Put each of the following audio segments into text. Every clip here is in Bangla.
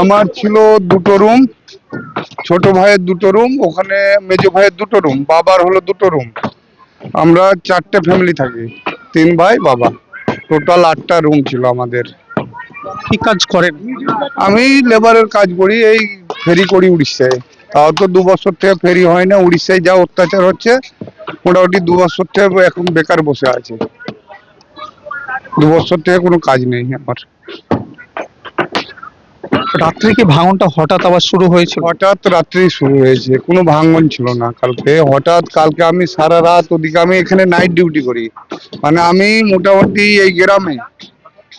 আমার ছিল দুটো রুম ছোট ভাইয়ের দুটো রুম ওখানে মেজো ভাইয়ের দুটো রুম বাবার হলো দুটো রুম। আমরা চারটে ফ্যামিলি থাকি তিন ভাই বাবা। টোটাল আটটা রুম ছিল আমাদের। কি কাজ করেন? আমি লেবারের কাজ করি এই ফেরি করি উড়িষ্যায়। তাও তো দু বছর থেকে ফেরি হয় না উড়িষ্যায় যা অত্যাচার হচ্ছে মোটামুটি দু বছর থেকে এখন বেকার বসে আছে। দু বছর থেকে কোনো কাজ নেই আমার। রাত্রে কি ভাঙনটা হঠাৎ আবার শুরু হয়েছিল? হঠাৎ রাত্রি শুরু হয়েছে কোনো ভাঙন ছিল না কালকে। হঠাৎ কালকে আমি সারা রাত ওদিকে আমি এখানে নাইট ডিউটি করি। মানে আমি মোটামুটি এই গ্রামে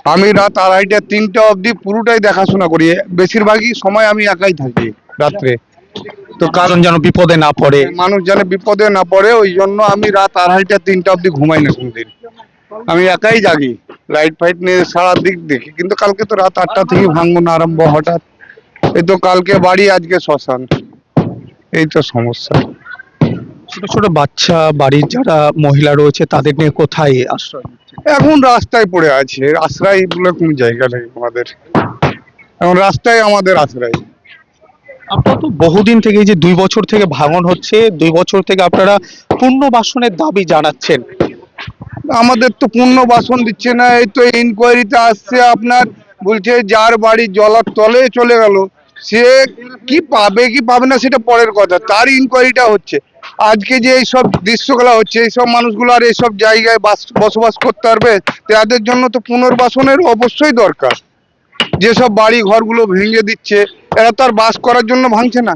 আমি রাত আড়াইটা তিনটা অবধি পুরোটাই দেখাশোনা করি। বেশিরভাগই সময় আমি একাই থাকি রাত্রে। তো কারণ কারণ যেন বিপদে না পড়ে। মানুষ যেন বিপদে না পড়ে ওই জন্য আমি রাত আড়াইটা তিনটা অবধি ঘুমাই না কোনদিন। আমি একাই জাগি। লাইট ফাইট নিয়ে সারা দিক দেখি। কিন্তু কালকে তো রাত আটটা থেকে ভাঙন আরম্ভ হঠাৎ। এই তো কালকে বাড়ি আজকে শ্মশান। এই তো সমস্যা। ছোট ছোট বাচ্চা বাড়ির যারা মহিলা রয়েছে তাদের নিয়ে কোথায় আশ্রয় এখন রাস্তায় পড়ে আছে। আশ্রয় বলে কোনো জায়গা নেই আমাদের। এখন রাস্তায় আমাদের আশ্রয়। আপনারা তো বহুদিন থেকে যে দুই বছর থেকে ভাঙন হচ্ছে দুই বছর থেকে আপনারা পুনর্বাসনের দাবি জানাচ্ছেন। আমাদের তো পূর্ণ বাসন দিচ্ছে না, এই তো ইনকোয়ারিতে আসছে আপনার, বলছে যার বাড়ি জলার তলে চলে গেল, সে কি পাবে কি পাবে না সেটা পরের কথা, তার ইনকোয়ারিটা হচ্ছে। আজকে যে এইসব দৃশ্যগুলো হচ্ছে, এইসব মানুষগুলো আর এইসব জায়গায় বাস, বসবাস করতে পারবে, তাদের জন্য তো পুনর্বাসনের অবশ্যই দরকার। যেসব বাড়ি ঘরগুলো ভেঙে দিচ্ছে, এরা তো আর বাস করার জন্য ভাঙছে না।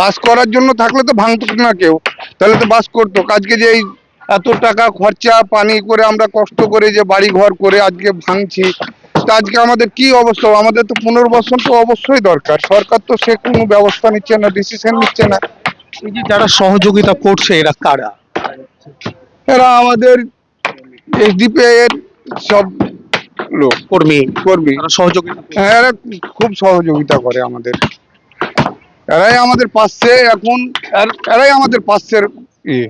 বাস করার জন্য থাকলে তো ভাঙতো না কেউ, তাহলে তো বাস করতো। আজকে যে এই এত টাকা খরচা পানি করে আমরা কষ্ট করে যে বাড়ি ঘর করে আজকে ভাঙছি তা আজকে আমাদের কি অবস্থা? আমাদের তো পুনর্বাসন তো অবশ্যই দরকার। সরকার তো সে কোনো ব্যবস্থা নিচ্ছে না ডিসিশন নিচ্ছে না। এই যে যারা সহযোগিতা করছে এরা কারা? এরা আমাদের এসডিপি এর সব লোক। কর্মী। কর্মী। সহযোগিতা হ্যাঁ এরা খুব সহযোগিতা করে আমাদের। এরাই আমাদের পাশে এখন এরাই আমাদের পাশের ইয়ে।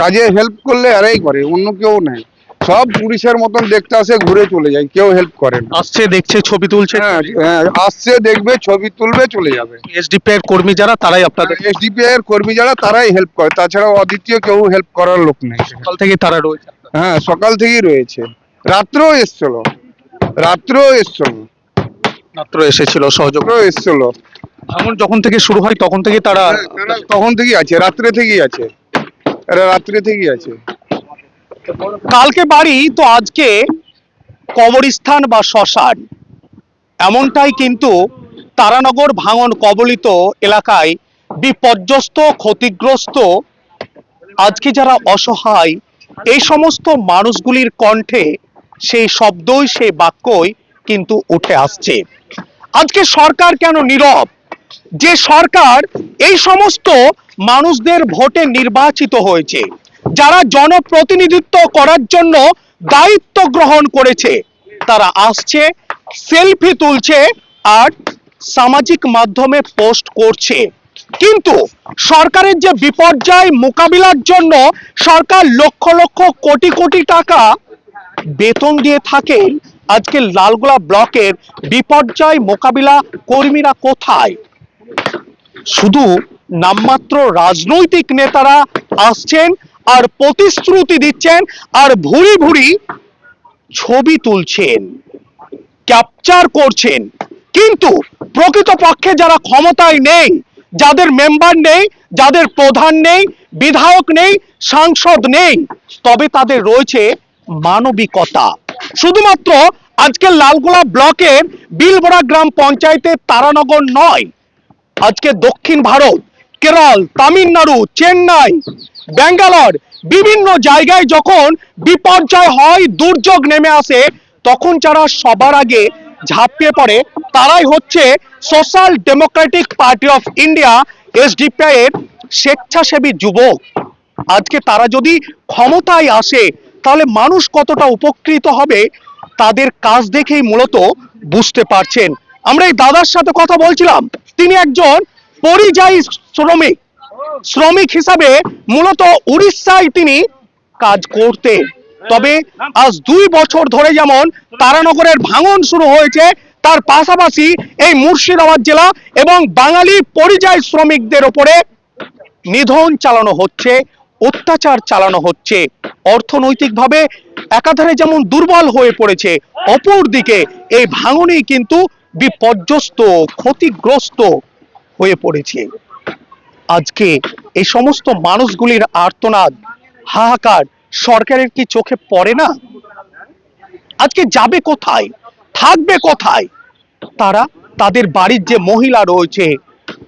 কাজে হেল্প করলে এরাই করে অন্য কেউ নেই সব পুলিশের মতন দেখতে আসে ঘুরে চলে যায় কেউ হেল্প করে না। আসছে দেখছে ছবি তুলছে। হ্যাঁ হ্যাঁ, আসছে দেখবে ছবি তুলবে চলে যাবে। এসডিপি এর কর্মী যারা তারাই আপনাদের এসডিপি এর কর্মী যারা তারাই হেল্প করে। তাছাড়া অদ্বিতীয় কেউ হেল্প করার লোক নেই। সকাল থেকে তারা রয়েছে। হ্যাঁ সকাল থেকেই রয়েছে। রাত্রেও এসছিল। রাত্রেও এসছিল। মাত্র এসেছিল সহযোগ এসছিল। ভাঙন যখন থেকে শুরু হয় তখন থেকে তারা হ্যাঁ, তখন থেকেই আছে রাত্রে থেকেই আছে। এরা রাত্রে থেকেই আছে। কালকে বাড়ি, তো আজকে কবরস্থান বা শ্মশান। এমনটাই কিন্তু তারানগর ভাঙন কবলিত এলাকায় বিপর্যস্ত, ক্ষতিগ্রস্ত, আজকে যারা অসহায়, এই সমস্ত মানুষগুলির কণ্ঠে সেই শব্দই, সেই বাক্যই কিন্তু উঠে আসছে। আজকে সরকার কেন নীরব? যে সরকার এই সমস্ত মানুষদের ভোটে নির্বাচিত হয়েছে। যারা জনপ্রতিনিধিত্ব করার জন্য দায়িত্ব গ্রহণ করেছে, তারা আসছে, সেলফি তুলছে আর সামাজিক মাধ্যমে পোস্ট করছে। কিন্তু সরকারের যে বিপর্যয় মোকাবিলার জন্য সরকার লক্ষ লক্ষ কোটি কোটি টাকা বেতন দিয়ে থাকেন আজকে লালগোলা ব্লকের বিপর্যয় মোকাবিলা কর্মীরা কোথায়? শুধু নামমাত্র রাজনৈতিক নেতারা আসছেন আর প্রতিশ্রুতি দিচ্ছেন আর ভুরি ভুরি ছবি তুলছেন ক্যাপচার করছেন। কিন্তু প্রকৃতপক্ষে যারা ক্ষমতায় নেই, যাদের মেম্বার নেই, যাদের প্রধান নেই, বিধায়ক নেই, সাংসদ নেই, তবে তাদের রয়েছে মানবিকতা। শুধুমাত্র আজকে লালগোলা ব্লকের বিলবড়া গ্রাম পঞ্চায়েতের তারানগর নয়, আজকে দক্ষিণ ভারত কেরল, তামিলনাড়ু, চেন্নাই, ব্যাঙ্গালোর বিভিন্ন জায়গায় যখন বিপর্যয় হয়, দুর্যোগ নেমে আসে, তখন যারা সবার আগে ঝাঁপিয়ে পড়ে, তারাই হচ্ছে Social Democratic Party of India SDPI এর স্বেচ্ছাসেবী যুবক। আজকে তারা যদি ক্ষমতায় আসে, তাহলে মানুষ কতটা উপকৃত হবে, তাদের কাজ দেখেই মূলত বুঝতে পারছেন। আমরা এই দাদার সাথে কথা বলছিলাম। তিনি একজন পরিযায়ী শ্রমিক। শ্রমিক হিসাবে মূলত উড়িষ্যায় তিনি কাজ করতেন। তবে আজ দুই বছর ধরে যেমন তারানগরের ভাঙন শুরু হয়েছে, তার পাশাপাশি এই মুর্শিদাবাদ জেলা এবং বাঙালি পরিযায়ী শ্রমিকদের ওপরে নিধন চালানো হচ্ছে, অত্যাচার চালানো হচ্ছে। অর্থনৈতিকভাবে একাধারে যেমন দুর্বল হয়ে পড়েছে অপর দিকে এই ভাঙনই কিন্তু বিপর্যস্ত, ক্ষতিগ্রস্ত হয়ে পড়েছে। আজকে এই সমস্ত মানুষগুলির আর্তনাদ, হাহাকার সরকারের কি চোখে পড়ে না? আজকে যাবে কোথায়? থাকবে কোথায়? তারা তাদের বাড়ির যে মহিলা রয়েছে,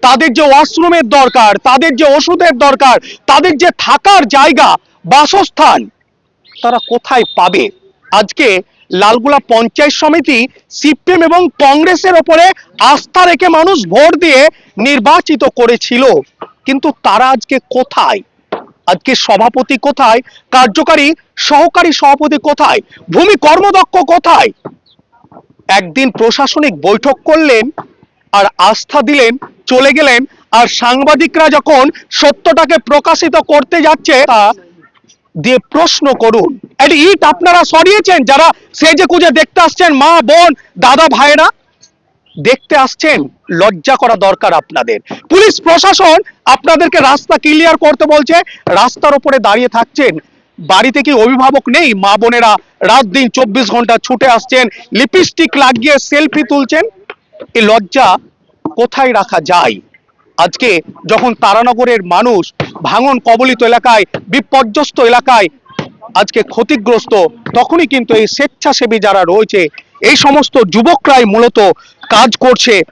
তাদের যে ওয়াশরুমের দরকার, তাদের যে ওষুধের দরকার, তাদের যে থাকার জায়গা, বাসস্থান, তারা কোথায় পাবে? আজকে লালগুলা পঞ্চায়েত সমিতি, সিপিএম এবং কংগ্রেসের ওপরে আস্থা রেখে মানুষ ভোট দিয়ে নির্বাচিত করেছিল। কিন্তু তারা আজকে কোথায়? আজকে সভাপতি কোথায়? কার্যকারী, সহকারী সভাপতি কোথায়? ভূমি কর্মদক্ষ কোথায়? একদিন প্রশাসনিক বৈঠক করলেন আর আস্থা দিলেন, চলে গেলেন আর সাংবাদিকরা যখন সত্যটাকে প্রকাশিত করতে যাচ্ছে, তা দিয়ে প্রশ্ন করুন। একটা ইট আপনারা সরিয়েছেন, যারা সেজে কুজে দেখতে আসছেন, মা, বোন, দাদা ভাইরা দেখতে আসছেন, লজ্জা করা দরকার আপনাদের। পুলিশ প্রশাসন আপনাদেরকে রাস্তা ক্লিয়ার করতে বলছে, রাস্তার উপরে দাঁড়িয়ে থাকছেন। বাড়িতে কি অভিভাবক নেই? মা, বোনেরা রাত দিন চব্বিশ ঘণ্টা ছুটে আসছেন লিপস্টিক লাগিয়ে সেলফি তুলছেন। এই লজ্জা কোথায় রাখা যায়? আজকে যখন তারানগরের মানুষ ভাঙন কবলিত এলাকায়, বিপর্যস্ত এলাকায় আজকে ক্ষতিগ্রস্ত তখনই কিন্তু এই স্বেচ্ছাসেবী যারা রয়েছে এই সমস্ত যুবকরাই মূলত কাজ করছে।